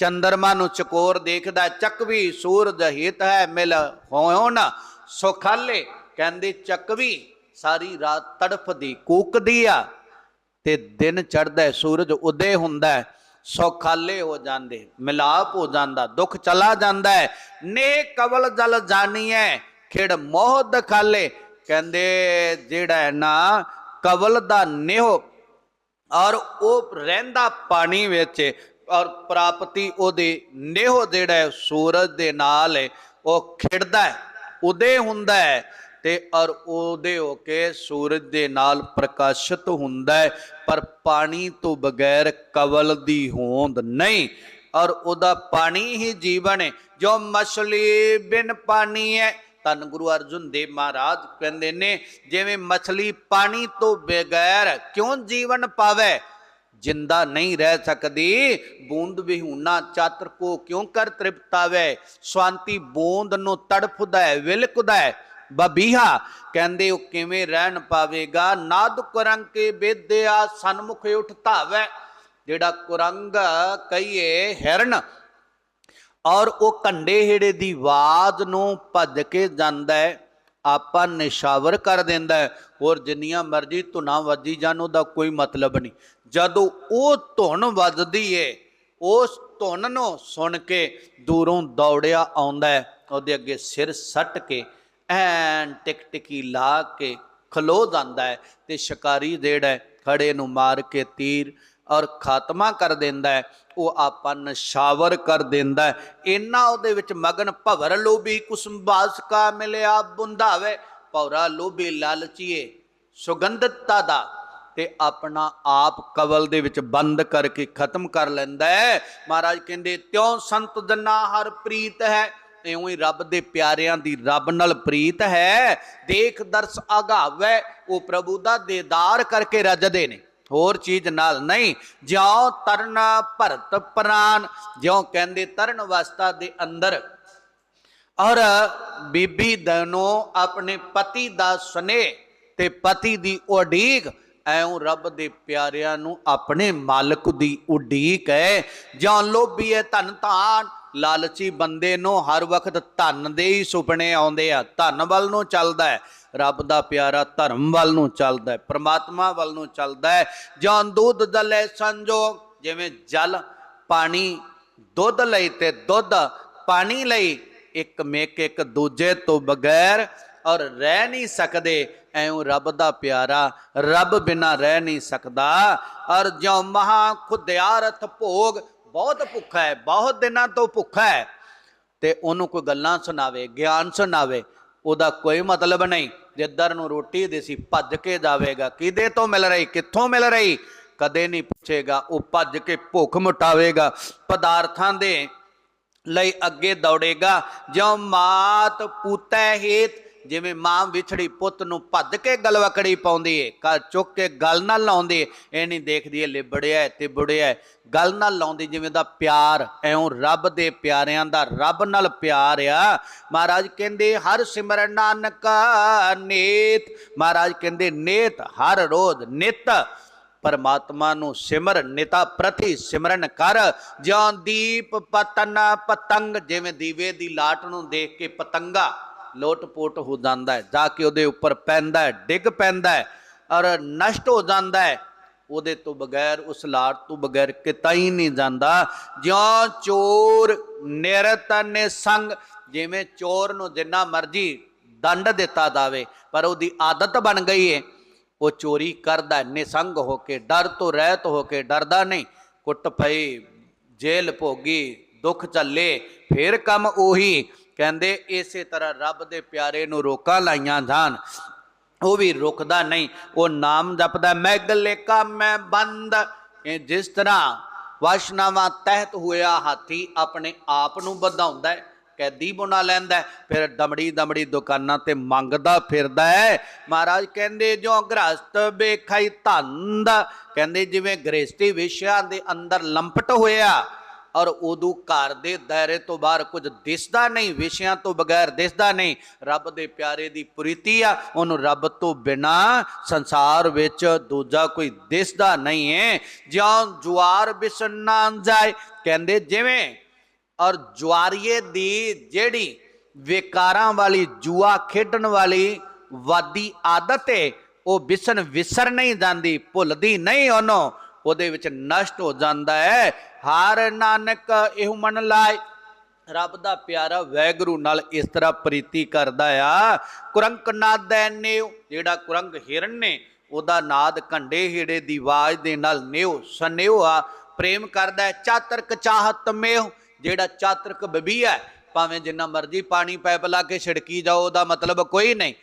ਚੰਦਰਮਾ ਨੂੰ ਚਕੋਰ ਦੇਖਦਾ ਚੱਕਵੀ ਸੂਰਜ ਹਿਤ ਹੈ ਮਿਲ ਹੋਣ ਸੁਖਾਲੇ ਕਹਿੰਦੇ ਚੱਕਵੀ ਸਾਰੀ ਰਾਤ ਤੜਫਦੀ ਕੂਕਦੀ ਆ ਤੇ ਦਿਨ ਚੜਦਾ ਸੂਰਜ ਉਦੇ ਹੁੰਦਾ ਹੈ, ਹੋ ਜਾਂਦੇ ਮਿਲਾਪ ਹੋ ਜਾਂਦਾ ਦੁੱਖ ਚਲਾ ਜਾਂਦਾ ਹੈ। ਨੇ ਕਵਲ ਜਲ ਜਾਣੀ ਹੈ ਖਿੜ ਮੋਹ ਦਖਾਲੇ। ਕਹਿੰਦੇ ਜਿਹੜਾ ਹੈ ਨਾ ਕਵਲ ਦਾ ਨਿਹੋ ਔਰ ਉਹ ਰਹਿੰਦਾ ਪਾਣੀ ਵਿੱਚ ਔਰ ਪ੍ਰਾਪਤੀ ਉਹਦੇ ਨੇਹੋ ਜਿਹੜਾ ਸੂਰਜ ਦੇ ਨਾਲ ਉਹ ਖਿੜਦਾ ਹੈ, ਉਦੇ ਹੁੰਦਾ ਹੈ ਤੇ ਔਰ ਉਹਦੇ ਹੋ ਕੇ ਸੂਰਜ ਦੇ ਨਾਲ ਪ੍ਰਕਾਸ਼ਿਤ ਹੁੰਦਾ ਹੈ, ਪਰ ਪਾਣੀ ਤੋਂ ਬਗੈਰ ਕਵਲ ਦੀ ਹੋਂਦ ਨਹੀਂ। ਔਰ ਉਹਦਾ ਪਾਣੀ ਹੀ ਜੀਵਨ ਹੈ, ਜੋ ਮਛਲੀ ਬਿਨ ਪਾਣੀ ਹੈ। ਧੰਨ ਗੁਰੂ ਅਰਜੁਨ ਦੇਵ ਮਹਾਰਾਜ ਕਹਿੰਦੇ ਨੇ, ਜਿਵੇਂ ਮਛਲੀ ਪਾਣੀ ਤੋਂ ਬਗੈਰ ਕਿਉਂ ਜੀਵਨ ਪਾਵੇ? ਜਿੰਦਾ ਨਹੀਂ ਰਹਿ ਸਕਦੀ। ਬੂੰਦ ਵਿਹੂਨਾ ਚਾਤਰ ਕੋ ਕਿਉਂ ਕਰ ਤ੍ਰਿਪਤਾਵੇ? ਸ਼ਾਂਤੀ ਬੂੰਦ ਨੂੰ ਤੜਫਦਾ ਹੈ ਵਿਲਕਦਾ। ਹੈ ਬਬੀਹਾ ਕਹਿੰਦੇ, ਉਹ ਕਿਵੇਂ ਰਹਿਣ ਪਾਵੇਗਾ? ਨਾਦ ਕੁਰੰਗ ਕੇ ਵਿਦਿਆ ਸਨਮੁਖ ਉਠਤਾਵੇ ਜਿਹੜਾ ਕੁਰੰਗ ਕਹੀਏ ਹਿਰਨ, ਔਰ ਉਹ ਕੰਡੇ ਹੇੜੇ ਦੀ ਆਵਾਜ਼ ਨੂੰ ਭੱਜ ਕੇ ਜਾਂਦਾ। ਹੈ ਆਪਾਂ ਨਿਸ਼ਾਵਰ ਕਰ ਦਿੰਦਾ ਹੈ। ਹੋਰ ਜਿੰਨੀਆਂ ਮਰਜ਼ੀ ਧੁਨਾਂ ਵੱਜੀ ਜਾਣ ਉਹਦਾ ਕੋਈ ਮਤਲਬ ਨਹੀਂ। ਜਦੋਂ ਉਹ ਧੁਨ ਵੱਜਦੀ ਏ ਉਸ ਧੁਨ ਨੂੰ ਸੁਣ ਕੇ ਦੂਰੋਂ ਦੌੜਿਆ ਆਉਂਦਾ ਹੈ। ਉਹਦੇ ਅੱਗੇ ਸਿਰ ਸੱਟ ਕੇ ਐਨ ਟਿਕ ਟਿਕੀ ਲਾ ਕੇ ਖਲੋ ਜਾਂਦਾ ਹੈ ਤੇ ਸ਼ਿਕਾਰੀ ਜਿਹੜਾ ਹੈ, ਖੜੇ ਨੂੰ ਮਾਰ ਕੇ ਤੀਰ ਔਰ ਖਾਤਮਾ ਕਰ ਦਿੰਦਾ ਹੈ, ਉਹ ਆਪਾਂ ਨਸ਼ਾਵਰ ਕਰ ਦਿੰਦਾ ਹੈ। ਇੰਨਾ ਉਹਦੇ ਵਿੱਚ ਮਗਨ ਭਵਰ ਲੋਭੀ ਕੁਸੁੰਬਾਸ ਕਾ ਮਿਲਿਆ ਬੁੰਧਾਵੇ ਪੌਰਾ ਲੋਭੀ ਲਾਲਚੀਏ, ਸੁਗੰਧਤਾ ਦਾ ਤੇ ਆਪਣਾ ਆਪ ਕਵਲ ਦੇ ਵਿੱਚ ਬੰਦ ਕਰਕੇ ਖਤਮ ਕਰ ਲੈਂਦਾ ਹੈ। ਮਹਾਰਾਜ ਕਹਿੰਦੇ, ਤਿਉ ਸੰਤ ਜਨਾ ਹਰ ਪ੍ਰੀਤ ਹੈ। ਇਉਂ ਹੀ ਰੱਬ ਦੇ ਪਿਆਰਿਆਂ ਦੀ ਰੱਬ ਨਾਲ ਪ੍ਰੀਤ ਹੈ। ਦੇਖ ਦਰਸ ਆਗਾਵੈ, ਉਹ ਪ੍ਰਭੂ ਦਾ ਦੇਦਾਰ ਕਰਕੇ ਰੱਜਦੇ ਨੇ। ਹੋਰ ਚੀਜ਼ ਨਾਲ ਨਹੀਂ। ਜਿਉ ਤਰਨ ਭਰਤ ਪ੍ਰਾਨ, ਜਿਉ ਕਹਿੰਦੇ ਤਰਨ ਅਵਸਥਾ ਦੇ ਅੰਦਰ। ਔਰ ਬੀਬੀ ਦਨੋ ਆਪਣੇ ਪਤੀ ਦਾ ਸੁਨੇਹ ਤੇ ਪਤੀ ਦੀ ਉਡੀਕ, ਐਉਂ ਰੱਬ ਦੇ ਪਿਆਰਿਆਂ ਨੂੰ ਆਪਣੇ ਮਾਲਕ ਦੀ ਉਡੀਕ ਹੈ। ਜਾਂ ਲੋਭੀ ਹੈ ਧਨ ਧਾਨ, ਲਾਲਚੀ ਬੰਦੇ ਨੂੰ ਹਰ ਵਕਤ ਧਨ ਦੇ ਹੀ ਸੁਪਨੇ ਆਉਂਦੇ ਆ, ਧਨ ਵੱਲ ਨੂੰ ਚੱਲਦਾ ਹੈ। ਰੱਬ ਦਾ ਪਿਆਰਾ ਧਰਮ ਵੱਲ ਨੂੰ ਚੱਲਦਾ ਹੈ, ਪ੍ਰਮਾਤਮਾ ਵੱਲ ਨੂੰ ਚੱਲਦਾ ਹੈ। ਜਾਂ ਦੁੱਧ ਦਲੇ ਸੰਜੋ, ਜਿਵੇਂ ਜਲ, ਪਾਣੀ ਦੁੱਧ ਲਈ ਤੇ ਦੁੱਧ ਪਾਣੀ ਲਈ, ਇੱਕ ਮੇਕ ਇੱਕ ਦੂਜੇ ਤੋਂ ਬਗੈਰ ਔਰ ਰਹਿ ਨਹੀਂ ਸਕਦੇ, ਐਉਂ ਰੱਬ ਦਾ ਪਿਆਰਾ ਰੱਬ ਬਿਨਾ ਰਹਿ ਨਹੀਂ ਸਕਦਾ। ਔਰ ਜਿਉ ਮਹਾ ਖੁਦਿਆਰਥ ਭੋਗ, ਬਹੁਤ ਭੁੱਖਾ ਹੈ, ਬਹੁਤ ਦਿਨਾਂ ਤੋਂ ਭੁੱਖਾ ਹੈ। ਤੇ ਉਹਨੂੰ ਕੋਈ ਗੱਲਾਂ ਸੁਣਾਵੇ, ਗਿਆਨ ਸੁਣਾਵੇ, ਉਹਦਾ ਕੋਈ ਮਤਲਬ ਨਹੀਂ। ਜਿੱਧਰ ਨੂੰ ਰੋਟੀ ਦੇਸੀ ਭੱਜ ਕੇ ਜਾਵੇਗਾ। ਕਿਹਦੇ ਤੋਂ ਮਿਲ ਰਹੀ, ਕਿੱਥੋਂ ਮਿਲ ਰਹੀ? ਕਦੇ ਨਹੀਂ ਪੁੱਛੇਗਾ। ਉਹ ਭੱਜ ਕੇ ਭੁੱਖ ਮਟਾਵੇਗਾ। ਪਦਾਰਥਾਂ ਦੇ ਲਈ ਅੱਗੇ ਦੌੜੇਗਾ। ਜਿਉ ਮਾਤ ਪੂਤੈ ਹੇਤ ਜਿਵੇਂ ਮਾਂ ਵਿਛੜੀ ਪੁੱਤ ਨੂੰ ਭੱਜ ਕੇ ਗਲਵਕੜੀ ਪਾਉਂਦੀ ਏ, ਘਰ ਚੁੱਕ ਕੇ ਗਲ ਨਾਲ ਲਾਉਂਦੀ ਏ, ਇਹ ਨਹੀਂ ਦੇਖਦੀ ਏ ਲਿਬੜਿਆ ਹੈ ਤੇ ਬੁੜਿਆ ਗਲ ਨਾਲ ਲਾਉਂਦੀ ਜਿਵੇਂ ਦਾ ਪਿਆਰ, ਐਉਂ ਰੱਬ ਦੇ ਪਿਆਰਿਆਂ ਦਾ ਰੱਬ ਨਾਲ ਪਿਆਰ ਆ। ਮਹਾਰਾਜ ਕਹਿੰਦੇ, ਹਰ ਸਿਮਰਨ ਨਾਨਕ ਨੇਤ। ਮਹਾਰਾਜ ਕਹਿੰਦੇ, ਨੇਤ ਹਰ ਰੋਜ਼ ਨਿਤ। ਪਰਮਾਤਮਾ ਨੂੰ ਸਿਮਰ ਨਿਤਾ ਪ੍ਰਤੀ ਸਿਮਰਨ ਕਰ। ਜਿਉਂ ਦੀਪ ਪਤਨ ਪਤੰਗ, ਜਿਵੇਂ ਦੀਵੇ ਦੀ ਲਾਟ ਨੂੰ ਦੇਖ ਕੇ ਪਤੰਗਾ ਲੋਟ-ਪੋਟ ਹੋ ਜਾਂਦਾ ਹੈ, ਜਾ ਕੇ ਉਹਦੇ ਉੱਪਰ ਪੈਂਦਾ ਹੈ, ਡਿੱਗ ਪੈਂਦਾ ਹੈ ਔਰ ਨਸ਼ਟ ਹੋ ਜਾਂਦਾ ਹੈ। ਉਹਦੇ ਤੋਂ ਬਗੈਰ, ਉਸ ਲਾਟ ਤੋਂ ਬਗੈਰ ਕਿਤਾ ਹੀ ਨਹੀਂ ਜਾਂਦਾ। ਜਿਉਂ ਚੋਰ ਨਿਰਤ ਨਿਸੰਗ ਜਿਵੇਂ ਚੋਰ ਨੂੰ ਜਿੰਨਾ ਮਰਜ਼ੀ ਦੰਡ ਦਿੱਤਾ ਜਾਵੇ, ਪਰ ਉਹਦੀ ਆਦਤ ਬਣ ਗਈ ਏ। ਉਹ ਚੋਰੀ ਕਰਦਾ ਨਿਸੰਗ ਹੋ ਕੇ, ਡਰ ਤੋਂ ਰਹਿਤ ਹੋ ਕੇ, ਡਰਦਾ ਨਹੀਂ। ਕੁੱਟ ਪਈ, ਜੇਲ੍ਹ ਭੋਗੀ, ਦੁੱਖ ਚੱਲੇ ਫੇਰ ਕੰਮ ਉਹੀ। ਕਹਿੰਦੇ ਇਸੇ ਤਰ੍ਹਾਂ ਰੱਬ ਦੇ ਪਿਆਰੇ ਨੂੰ ਰੋਕਾਂ ਲਾਈਆਂ ਜਾਣ। ਉਹ ਵੀ ਰੁਕਦਾ ਨਹੀਂ, ਉਹ ਨਾਮ ਜਪਦਾ, ਮੈਂ ਗੱਲੇ ਕਾ ਮੈਂ ਬੰਦ। ਇਹ ਜਿਸ ਤਰ੍ਹਾਂ ਵਾਸ਼ਨਾਵਾਂ ਤਹਿਤ ਹੋਇਆ ਹਾਥੀ ਆਪਣੇ ਆਪ ਨੂੰ ਵਧਾਉਂਦਾ ਹੈ, ਕੈਦੀ ਬੁਣਾ ਲੈਂਦਾ ਫਿਰ ਦਮੜੀ ਦਮੜੀ ਦੁਕਾਨਾਂ ਤੇ ਮੰਗਦਾ ਫਿਰਦਾ ਹੈ। ਮਹਾਰਾਜ ਕਹਿੰਦੇ, ਜੋ ਗ੍ਰਸਤ ਵੇਖਾਈ ਧੰਦ। ਕਹਿੰਦੇ, ਜਿਵੇਂ ਗ੍ਰਸਤੀ ਵਿਸ਼ਿਆਂ ਦੇ ਅੰਦਰ ਲੰਪਟ ਹੋਇਆ ਔਰ ਉਦੋਂ ਘਰ ਦੇ ਦਾਇਰੇ ਤੋਂ ਬਾਹਰ ਕੁਝ ਦਿਸਦਾ ਨਹੀਂ, ਵਿਸ਼ਿਆਂ ਤੋਂ ਬਗੈਰ ਦਿਸਦਾ ਨਹੀਂ। ਰੱਬ ਦੇ ਪਿਆਰੇ ਦੀ ਪ੍ਰੀਤੀ ਆ, ਉਹਨੂੰ ਰੱਬ ਤੋਂ ਬਿਨਾ ਸੰਸਾਰ ਵਿੱਚ ਦੂਜਾ ਕੋਈ ਦਿਸਦਾ ਨਹੀਂ ਹੈ ਜਿਉਂ ਜੁਆਰ ਬਿਸਨਾ ਜਾਏ ਕਹਿੰਦੇ ਜਿਵੇਂ, ਔਰ ਜੁਆਰੀਏ ਦੀ ਜਿਹੜੀ ਵਿਕਾਰਾਂ ਵਾਲੀ, ਜੂਆ ਖੇਡਣ ਵਾਲੀ ਵਾਦੀ ਆਦਤ ਹੈ ਉਹ ਵਿਸਨ ਵਿਸਰ ਨਹੀਂ ਜਾਂਦੀ, ਭੁੱਲਦੀ ਨਹੀਂ ਉਹਨੂੰ। ਉਹਦੇ ਵਿੱਚ ਨਸ਼ਟ ਹੋ ਜਾਂਦਾ ਹੈ ਹਾਰ ਨਾਨਕ ਇਹੋ ਮਨ ਲਾਏ। ਰੱਬ ਦਾ ਪਿਆਰਾ ਵੈਗਰੂ ਨਾਲ ਇਸ ਤਰ੍ਹਾਂ ਪ੍ਰੀਤੀ ਕਰਦਾ ਆ। ਕੁਰੰਕ ਨਾਦੈ ਨੇਵ ਜਿਹੜਾ ਕੁਰੰਕ ਹਿਰਨ ਨੇ, ਉਹਦਾ ਨਾਦ ਘੰਡੇ ਹੀੜੇ ਦੀ ਆਵਾਜ਼ ਦੇ ਨਾਲ ਨਿਉ, ਸਨੇਉ ਆ। ਪ੍ਰੇਮ ਕਰਦਾ ਹੈ, ਚਾਤਰਕ ਚਾਹਤ ਮੇਹ ਜਿਹੜਾ ਚਾਤਰਕ ਬਬੀ ਹੈ, ਭਾਵੇਂ ਜਿੰਨਾ ਮਰਜ਼ੀ ਪਾਣੀ ਪਾਈਪ ਲਾ ਕੇ ਛਿੜਕੀ ਜਾਓ, ਉਹਦਾ ਮਤਲਬ ਕੋਈ ਨਹੀਂ।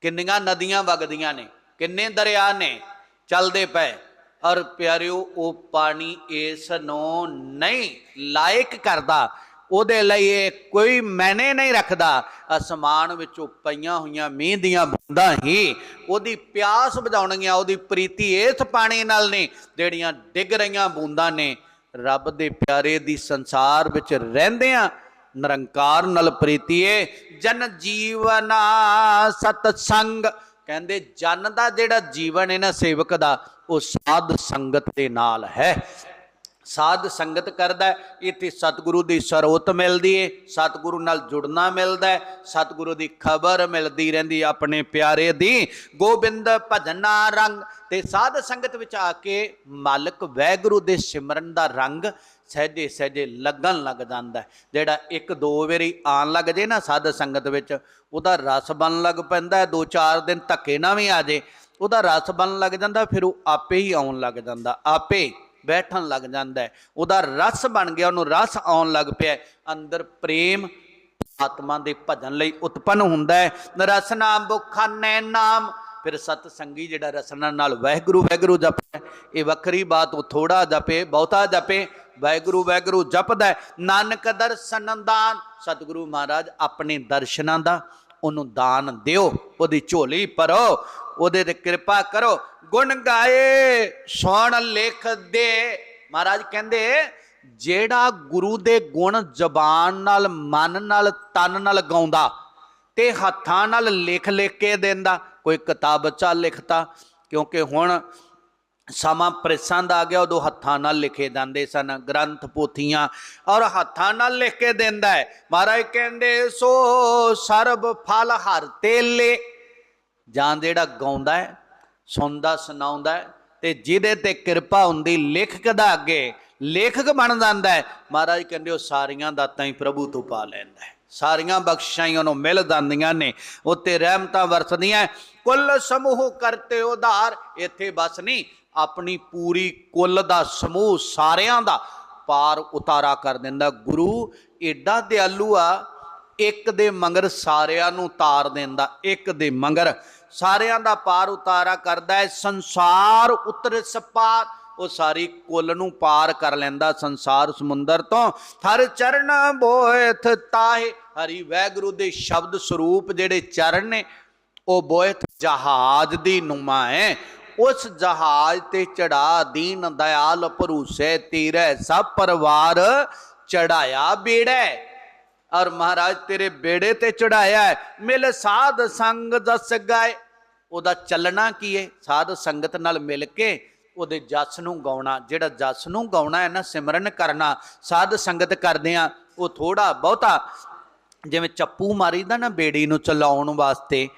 ਕਿੰਨੀਆਂ ਨਦੀਆਂ ਵਗਦੀਆਂ ਨੇ, ਕਿੰਨੇ ਦਰਿਆ ਨੇ, ਚੱਲਦੇ ਪਏ। ਔਰ ਪਿਆਰਿਓ, ਉਹ ਪਾਣੀ ਇਸ ਨੂੰ ਨਹੀਂ ਲਾਇਕ ਕਰਦਾ। ਉਹਦੇ ਲਈ ਇਹ ਕੋਈ ਮੈਨੇ ਨਹੀਂ ਰੱਖਦਾ। ਅਸਮਾਨ ਵਿੱਚੋਂ ਪਈਆਂ ਹੋਈਆਂ ਮੀਂਹ ਦੀਆਂ ਬੂੰਦਾਂ ਹੀ ਉਹਦੀ ਪਿਆਸ ਬੁਝਾਉਣਗੀਆਂ। ਉਹਦੀ ਪ੍ਰੀਤੀ ਇਸ ਪਾਣੀ ਨਾਲ ਨੇ ਜਿਹੜੀਆਂ ਡਿੱਗ ਰਹੀਆਂ ਬੂੰਦਾਂ ਨੇ। ਰੱਬ ਦੇ ਪਿਆਰੇ ਦੀ ਸੰਸਾਰ ਵਿੱਚ ਰਹਿੰਦਿਆਂ ਨਿਰੰਕਾਰ ਨਾਲ ਪ੍ਰੀਤੀ ਏ ਜਨ ਜੀਵਨਾ ਸਤ ਸੰਗ ਕਹਿੰਦੇ, ਜਨ ਦਾ ਜਿਹੜਾ ਜੀਵਨ ਹੈ ਨਾ ਸੇਵਕ ਦਾ ਉਹ ਸਾਧ ਸੰਗਤ ਦੇ ਨਾਲ ਹੈ। ਸਾਧ ਸੰਗਤ ਕਰਦਾ ਇੱਥੇ ਸਤਿਗੁਰੂ ਦੀ ਸਰੋਤ ਮਿਲਦੀ ਏ, ਸਤਿਗੁਰੂ ਨਾਲ ਜੁੜਨਾ ਮਿਲਦਾ ਹੈ, ਸਤਿਗੁਰੂ ਦੀ ਖਬਰ ਮਿਲਦੀ ਰਹਿੰਦੀ ਆਪਣੇ ਪਿਆਰੇ ਦੀ। ਗੋਬਿੰਦ ਭਜਨਾ ਰੰਗ ਤੇ ਸਾਧ ਸੰਗਤ ਵਿੱਚ ਆ ਕੇ ਮਾਲਕ ਵੈਗੁਰੂ ਦੇ ਸਿਮਰਨ ਦਾ ਰੰਗ ਸਹਿਜੇ ਸਹਿਜੇ ਲੱਗਣ ਲੱਗ ਜਾਂਦਾ ਜਿਹੜਾ ਇੱਕ ਦੋ ਵਾਰੀ ਆਣ ਲੱਗ ਜੇ ਨਾ ਸਾਧ ਸੰਗਤ ਵਿੱਚ, ਉਹਦਾ ਰਸ ਬਣ ਲੱਗ ਪੈਂਦਾ ਦੋ ਚਾਰ ਦਿਨ ਧੱਕੇ ਨਾ ਵੀ ਆ ਜੇ, ਉਹਦਾ ਰਸ ਬਣ ਲੱਗ ਜਾਂਦਾ, ਫਿਰ ਉਹ ਆਪੇ ਹੀ ਆਉਣ ਲੱਗ ਜਾਂਦਾ, ਆਪੇ ਬੈਠਣ ਲੱਗ ਜਾਂਦਾ ਉਹਦਾ ਰਸ ਬਣ ਗਿਆ, ਉਹਨੂੰ ਰਸ ਆਉਣ ਲੱਗ ਪਿਆ ਅੰਦਰ ਪ੍ਰੇਮ ਆਤਮਾ ਦੇ ਭਜਨ ਲਈ ਉਤਪੰਨ ਹੁੰਦਾ ਹੈ। ਰਸਨਾ ਬੁਖਾਨੇ ਨਾਮ ਫਿਰ ਸਤ ਸੰਗੀ ਜਿਹੜਾ ਰਸਨਾ ਨਾਲ ਵਾਹਿਗੁਰੂ ਵਾਹਿਗੁਰੂ ਜਪਦਾ ਇਹ ਵੱਖਰੀ ਬਾਤ, ਉਹ ਥੋੜਾ ਜਪੇ, ਬਹੁਤਾ ਜਪੇ ਵਾਹਿਗੁਰੂ ਵਾਹਿਗੁਰੂ ਜਪਦਾ ਹੈ। ਨਾਨਕ ਦਰਸ਼ਨ ਦਾਨ। ਸਤਿਗੁਰੂ ਮਹਾਰਾਜ, ਆਪਣੇ ਦਰਸ਼ਨਾਂ ਦਾ ਉਹਨੂੰ ਦਾਨ ਦਿਓ। ਉਹਦੀ ਝੋਲੀ ਭਰੋ। ਉਹਦੇ ਤੇ ਕਿਰਪਾ ਕਰੋ। ਗੁਣ ਗਾਏ, ਸੁਣ ਲਿਖ ਦੇ ਮਹਾਰਾਜ ਕਹਿੰਦੇ, ਜਿਹੜਾ ਗੁਰੂ ਦੇ ਗੁਣ ਜ਼ਬਾਨ ਨਾਲ, ਮਨ ਨਾਲ, ਤਨ ਨਾਲ ਗਾਉਂਦਾ ਤੇ ਹੱਥਾਂ ਨਾਲ ਲਿਖ ਲਿਖ ਕੇ ਦਿੰਦਾ, ਕੋਈ ਕਿਤਾਬ ਚਾ ਲਿਖਤਾ, ਕਿਉਂਕਿ ਹੁਣ ਸਮਾਂ ਪ੍ਰੈਸਾਂ ਦਾ ਆ ਗਿਆ, ਉਦੋਂ ਹੱਥਾਂ ਨਾਲ ਲਿਖੇ ਜਾਂਦੇ ਸਨ, ਗ੍ਰੰਥ ਪੋਥੀਆਂ, ਔਰ ਹੱਥਾਂ ਨਾਲ ਲਿਖ ਕੇ ਦਿੰਦਾ ਹੈ। ਮਹਾਰਾਜ ਕਹਿੰਦੇ, ਸੋ ਸਰਬ ਫਲ ਹਰ ਤੇਲੇ। ਜਾਂ ਜਿਹੜਾ ਗਾਉਂਦਾ ਹੈ, ਸੁਣਦਾ, ਸੁਣਾਉਂਦਾ ਹੈ, ਤੇ ਜਿਹਦੇ ਤੇ ਕਿਰਪਾ ਹੁੰਦੀ, ਲੇਖਕ ਦਾ ਅੱਗੇ, ਲੇਖਕ ਬਣ ਜਾਂਦਾ ਹੈ। ਮਹਾਰਾਜ ਕਹਿੰਦੇ, ਉਹ ਸਾਰੀਆਂ ਦਾਤਾਂ ਹੀ ਪ੍ਰਭੂ ਤੋਂ ਪਾ ਲੈਂਦਾ ਹੈ। ਸਾਰੀਆਂ ਬਖਸ਼ਾਂ ਹੀ ਉਹਨੂੰ ਮਿਲ ਜਾਂਦੀਆਂ ਨੇ। ਉੱਤੇ ਰਹਿਮਤਾਂ ਵਰਸਦੀਆਂ ਕੁੱਲ ਸਮੂਹ ਕਰਤੇ ਉਧਾਰ, ਇੱਥੇ ਬਸ ਨਹੀਂ ਆਪਣੀ ਪੂਰੀ ਕੁੱਲ ਦਾ ਸਮੂਹ ਸਾਰਿਆਂ ਦਾ ਪਾਰ ਉਤਾਰਾ ਕਰ ਦਿੰਦਾ। ਗੁਰੂ ਏਡਾ ਦਿਆਲੂ ਆ, ਇੱਕ ਦੇ ਮੰਗਰ ਸਾਰਿਆਂ ਨੂੰ ਤਾਰ ਦਿੰਦਾ, ਇੱਕ ਦੇ ਮੰਗਰ ਸਾਰਿਆਂ ਦਾ ਪਾਰ ਉਤਾਰਾ ਕਰਦਾ ਹੈ। ਸੰਸਾਰ ਉਤਰ ਸਪਾਰ, ਉਹ ਸਾਰੀ ਕੁੱਲ ਨੂੰ ਪਾਰ ਕਰ ਲੈਂਦਾ ਸੰਸਾਰ ਸਮੁੰਦਰ ਤੋਂ। ਹਰ ਚਰਨ ਬੋਇਥ ਤਾਹੇ, ਹਰੀ ਵੈਗੁਰੂ ਦੇ ਸ਼ਬਦ ਸਰੂਪ ਜਿਹੜੇ ਚਰਨ ਨੇ, ਉਹ ਬੋਇਥ ਜਹਾਜ਼ ਦੀ ਨੁਮਾ ਹੈ। ਉਸ ਜਹਾਜ਼ ਤੇ ਚੜਾ ਦੀਨ ਦਇਆਲ ਭਰੂਸੇ ਤੀਰੇ, ਸਭ ਪਰਿਵਾਰ ਚੜਾਇਆ ਬੇੜਾ। ਔਰ ਮਹਾਰਾਜ ਤੇਰੇ ਬੇੜੇ ਤੇ ਚੜਾਇਆ ਹੈ। ਮਿਲ ਸਾਧ ਸੰਗ ਜਸ ਗਾਏ। ਉਹਦਾ ਚੱਲਣਾ ਕੀ ਹੈ ਸਾਧ ਸੰਗਤ ਨਾਲ ਮਿਲ ਕੇ ਉਹਦੇ ਜਸ ਨੂੰ ਗਾਉਣਾ। ਜਿਹੜਾ ਜਸ ਨੂੰ ਗਾਉਣਾ ਹੈ ਨਾ, ਸਿਮਰਨ ਕਰਨਾ, ਸਾਧ ਸੰਗਤ ਕਰਦੇ ਆ ਉਹ ਥੋੜਾ ਬਹੁਤਾ ਜਿਵੇਂ ਚੱਪੂ ਮਾਰੀਦਾ ਨਾ ਬੇੜੀ ਨੂੰ ਚਲਾਉਣ ਵਾਸਤੇ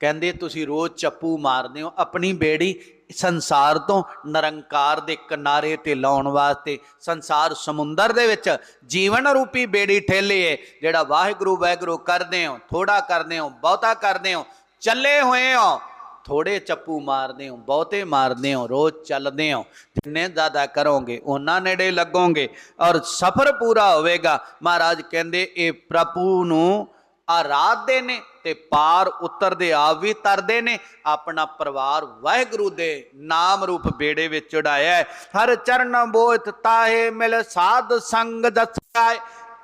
ਕਹਿੰਦੇ ਤੁਸੀਂ ਰੋਜ਼ ਚੱਪੂ ਮਾਰਦੇ ਹੋ, ਆਪਣੀ ਬੇੜੀ ਸੰਸਾਰ ਤੋਂ ਨਿਰੰਕਾਰ ਦੇ ਕਿਨਾਰੇ ਤੇ ਲਾਉਣ ਵਾਸਤੇ, ਸੰਸਾਰ ਸਮੁੰਦਰ ਦੇ ਵਿੱਚ ਜੀਵਨ ਰੂਪੀ ਬੇੜੀ ਠੇਲੇ ਜਿਹੜਾ ਵਾਹਿਗੁਰੂ ਵਾਹਿਗੁਰੂ ਕਰਦੇ ਹੋ ਥੋੜਾ ਕਰਦੇ ਹੋ, ਬਹੁਤਾ ਕਰਦੇ ਹੋ, ਚੱਲੇ ਹੋਏ ਹੋ ਥੋੜੇ ਚੱਪੂ ਮਾਰਦੇ ਹੋ, ਬਹੁਤੇ ਮਾਰਦੇ ਹੋ, ਰੋਜ਼ ਚੱਲਦੇ ਹੋ, ਜਿੰਨੇ ਜ਼ਿਆਦਾ ਕਰੋਗੇ, ਉਹਨਾਂ ਨੇੜੇ ਲੱਗੋਗੇ ਔਰ ਸਫਰ ਪੂਰਾ ਹੋਵੇਗਾ। ਮਹਾਰਾਜ ਕਹਿੰਦੇ, ਇਹ ਪ੍ਰਭੂ ਨੂੰ ਆਰਾਧਦੇ ਨੇ ਤੇ ਪਾਰ ਉਤਰਦੇ ਆਪ ਵੀ ਤਰਦੇ ਨੇ। ਆਪਣਾ ਪਰਿਵਾਰ ਵਾਹਿਗੁਰੂ ਦੇ ਨਾਮ ਰੂਪ ਬੇੜੇ ਵਿੱਚ ਚੜਾਇਆ ਹਰ ਚਰਨ ਬੋਇਤ ਤਾਹੇ ਮਿਲ ਸਾਧ ਸੰਗ ਦਸਾਏ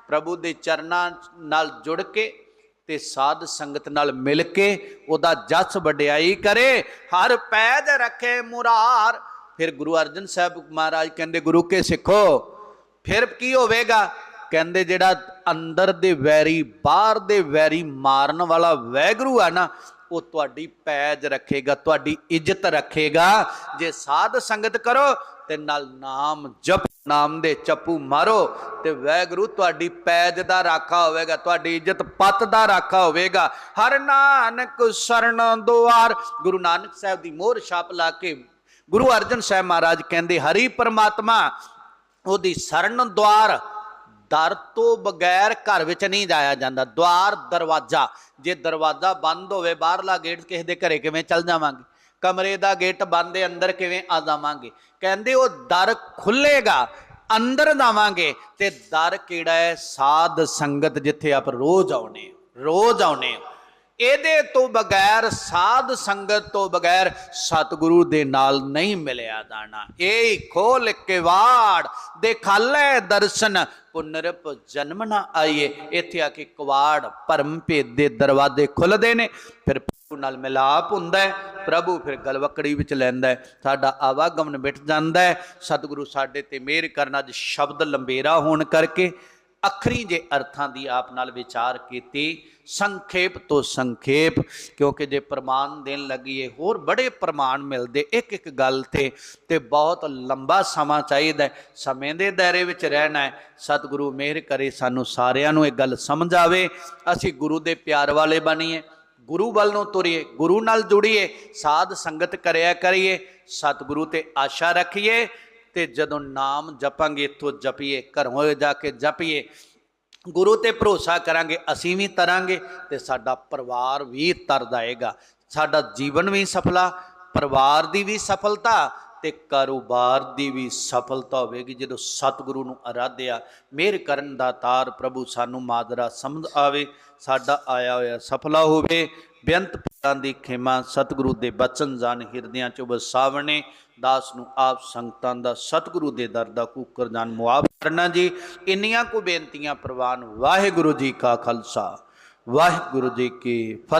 ਪ੍ਰਭੂ ਦੇ ਚਰਨਾਂ ਨਾਲ ਜੁੜ ਕੇ ਤੇ ਸਾਧ ਸੰਗਤ ਨਾਲ ਮਿਲ ਕੇ ਉਹਦਾ ਜਸ ਵਡਿਆਈ ਕਰੇ। ਹਰ ਪੈਜ ਰੱਖੇ ਮੁਰਾਰ। ਫਿਰ ਗੁਰੂ ਅਰਜਨ ਸਾਹਿਬ ਮਹਾਰਾਜ ਕਹਿੰਦੇ, ਗੁਰੂ ਕੇ ਸਿੱਖੋ, ਫਿਰ ਕੀ ਹੋਵੇਗਾ? ਕਹਿੰਦੇ ਜਿਹੜਾ ਅੰਦਰ ਦੇ ਵੈਰੀ, ਬਾਹਰ ਦੇ ਵੈਰੀ ਮਾਰਨ ਵਾਲਾ ਵੈਗਰੂ ਆ ਨਾ, ਉਹ ਤੁਹਾਡੀ ਪੈਜ ਰੱਖੇਗਾ, ਤੁਹਾਡੀ ਇੱਜ਼ਤ ਰੱਖੇਗਾ। ਜੇ ਸਾਧ ਸੰਗਤ ਕਰੋ, ਤੇ ਨਾਲ ਨਾਮ ਜਪ, ਨਾਮ ਦੇ ਚੱਪੂ ਮਾਰੋ, ਤੇ ਵੈਗਰੂ ਤੁਹਾਡੀ ਪੈਜ ਦਾ ਰਾਖਾ ਹੋਵੇਗਾ, ਤੁਹਾਡੀ ਇੱਜ਼ਤ ਪੱਤ ਦਾ ਰਾਖਾ ਹੋਵੇਗਾ। ਹਰ ਨਾਨਕ ਸਰਣ ਦੁਆਰ। ਗੁਰੂ ਨਾਨਕ ਸਾਹਿਬ ਦੀ ਮੋਹਰ ਛਾਪ ਲਾ ਕੇ ਗੁਰੂ ਅਰਜਨ ਸਾਹਿਬ ਮਹਾਰਾਜ ਕਹਿੰਦੇ, ਹਰੀ ਪਰਮਾਤਮਾ, ਉਹਦੀ ਸਰਨ ਦੁਆਰ ਦਰ ਤੋਂ ਬਗੈਰ ਘਰ ਵਿੱਚ ਨਹੀਂ ਜਾਇਆ ਜਾਂਦਾ। ਦੁਆਰ, ਦਰਵਾਜ਼ਾ। ਜੇ ਦਰਵਾਜ਼ਾ ਬੰਦ ਹੋਵੇ, ਬਾਹਰਲਾ ਗੇਟ ਕਿਸੇ ਦੇ ਘਰੇ ਕਿਵੇਂ ਚੱਲ ਜਾਵਾਂਗੇ? ਕਮਰੇ ਦਾ ਗੇਟ ਬੰਦ ਹੈ, ਅੰਦਰ ਕਿਵੇਂ ਆ ਜਾਵਾਂਗੇ? ਕਹਿੰਦੇ ਉਹ ਦਰ ਖੁੱਲੇਗਾ ਅੰਦਰ ਜਾਵਾਂਗੇ। ਤੇ ਦਰ ਕਿਹੜਾ ਹੈ? ਸਾਧ ਸੰਗਤ ਜਿੱਥੇ ਆਪ ਰੋਜ਼ ਆਉਨੇ ਰੋਜ਼ ਆਉਨੇ ਹੋ। ਇਹਦੇ ਤੋਂ ਬਗੈਰ, ਸਾਧ ਸੰਗਤ ਤੋਂ ਬਗੈਰ ਸਤਿਗੁਰੂ ਦੇ ਨਾਲ ਨਹੀਂ ਮਿਲਿਆ ਜਾਣਾ ਇਹ ਖੋਲ ਕੇ ਵਾੜ ਦੇਖਾਲੇ ਦਰਸ਼ਨ, ਪੁਨਰਪ ਜਨਮ ਨਾ ਆਈਏ। ਇੱਥੇ ਆ ਕੇ ਕਵਾੜ ਭਰਮ ਭੇਦ ਦੇ ਦਰਵਾਜ਼ੇ ਖੁੱਲਦੇ ਨੇ। ਫਿਰ ਪ੍ਰਭੂ ਨਾਲ ਮਿਲਾਪ ਹੁੰਦਾ ਹੈ। ਪ੍ਰਭੂ ਫਿਰ ਗਲਵਕੜੀ ਵਿੱਚ ਲੈਂਦਾ ਹੈ। ਸਾਡਾ ਆਵਾਗਮਨ ਮਿਟ ਜਾਂਦਾ ਹੈ। ਸਤਿਗੁਰੂ ਸਾਡੇ ਤੇ ਮਿਹਰ ਕਰਨ ਅੱਜ ਸ਼ਬਦ ਲੰਬੇਰਾ ਹੋਣ ਕਰਕੇ, ਅਖਰੀ ਜੇ ਅਰਥਾਂ ਦੀ ਆਪ ਨਾਲ ਵਿਚਾਰ ਕੀਤੀ ਸੰਖੇਪ ਤੋਂ ਸੰਖੇਪ, ਕਿਉਂਕਿ ਜੇ ਪ੍ਰਮਾਣ ਦੇਣ ਲੱਗੀਏ, ਹੋਰ ਬੜੇ ਪ੍ਰਮਾਣ ਮਿਲਦੇ ਇੱਕ ਇੱਕ ਗੱਲ ਤੇ ਤੇ ਬਹੁਤ ਲੰਬਾ ਸਮਾਂ ਚਾਹੀਦਾ ਸਮੇਂ ਦੇ ਦਾਇਰੇ ਵਿੱਚ ਰਹਿਣਾ ਹੈ। ਸਤਿਗੁਰੂ ਮਿਹਰ ਕਰੇ ਸਾਨੂੰ ਸਾਰਿਆਂ ਨੂੰ ਇਹ ਗੱਲ ਸਮਝ ਆਵੇ। ਅਸੀਂ ਗੁਰੂ ਦੇ ਪਿਆਰ ਵਾਲੇ ਬਣੀਏ, ਗੁਰੂ ਵੱਲ ਨੂੰ ਤੁਰੀਏ, ਗੁਰੂ ਨਾਲ ਜੁੜੀਏ, ਸਾਧ ਸੰਗਤ ਕਰਿਆ ਕਰੀਏ, ਸਤਿਗੁਰੂ ਤੇ ਆਸ਼ਾ ਰੱਖੀਏ, ਤੇ ਜਦੋਂ ਨਾਮ ਜਪਾਂਗੇ, ਇੱਥੋਂ ਜਪੀਏ, ਘਰੋਂ ਜਾ ਕੇ ਜਪੀਏ ਗੁਰੂ ਤੇ ਭਰੋਸਾ ਕਰਾਂਗੇ, ਅਸੀਂ ਵੀ ਤਰਾਂਗੇ ਤੇ ਸਾਡਾ ਪਰਿਵਾਰ ਵੀ ਤਰ ਜਾਏਗਾ। ਸਾਡਾ ਜੀਵਨ ਵੀ ਸਫਲਾ, ਪਰਿਵਾਰ ਦੀ ਵੀ ਸਫਲਤਾ ਤੇ ਕਾਰੋਬਾਰ ਦੀ ਵੀ ਸਫਲਤਾ ਹੋਵੇਗੀ। ਜਦੋਂ ਸਤਿਗੁਰੂ ਨੂੰ ਅਰਾਧਿਆ, ਮਿਹਰ ਕਰਨ ਦਾ ਤਾਰ ਪ੍ਰਭੂ ਸਾਨੂੰ ਮਾਦਰਾ ਸਮਝ ਆਵੇ, ਸਾਡਾ ਆਇਆ ਹੋਇਆ ਸਫਲਾ ਹੋਵੇ। ਬੇਅੰਤ ਪਿਆਰਾਂ ਦੀ ਖਿਮਾ ਸਤਿਗੁਰੂ ਦੇ ਬਚਨ ਜਾਣ ਹਿਰਦਿਆਂ ਚ ਵਸਾਵਣੇ ਦਾਸ ਨੂੰ ਆਪ ਸੰਗਤਾਂ ਦਾ ਸਤਿਗੁਰੂ ਦੇ ਦਰ ਦਾ ਕੂਕਰ ਜਾਨ ਮੁਆਫ ਕਰਨਾ ਜੀ। ਇੰਨੀਆਂ ਕੋ ਬੇਨਤੀਆਂ ਪ੍ਰਵਾਨ ਵਾਹਿਗੁਰੂ ਜੀ ਕਾ ਖਾਲਸਾ। ਵਾਹਿਗੁਰੂ ਜੀ ਕੀ ਫਤਿਹ।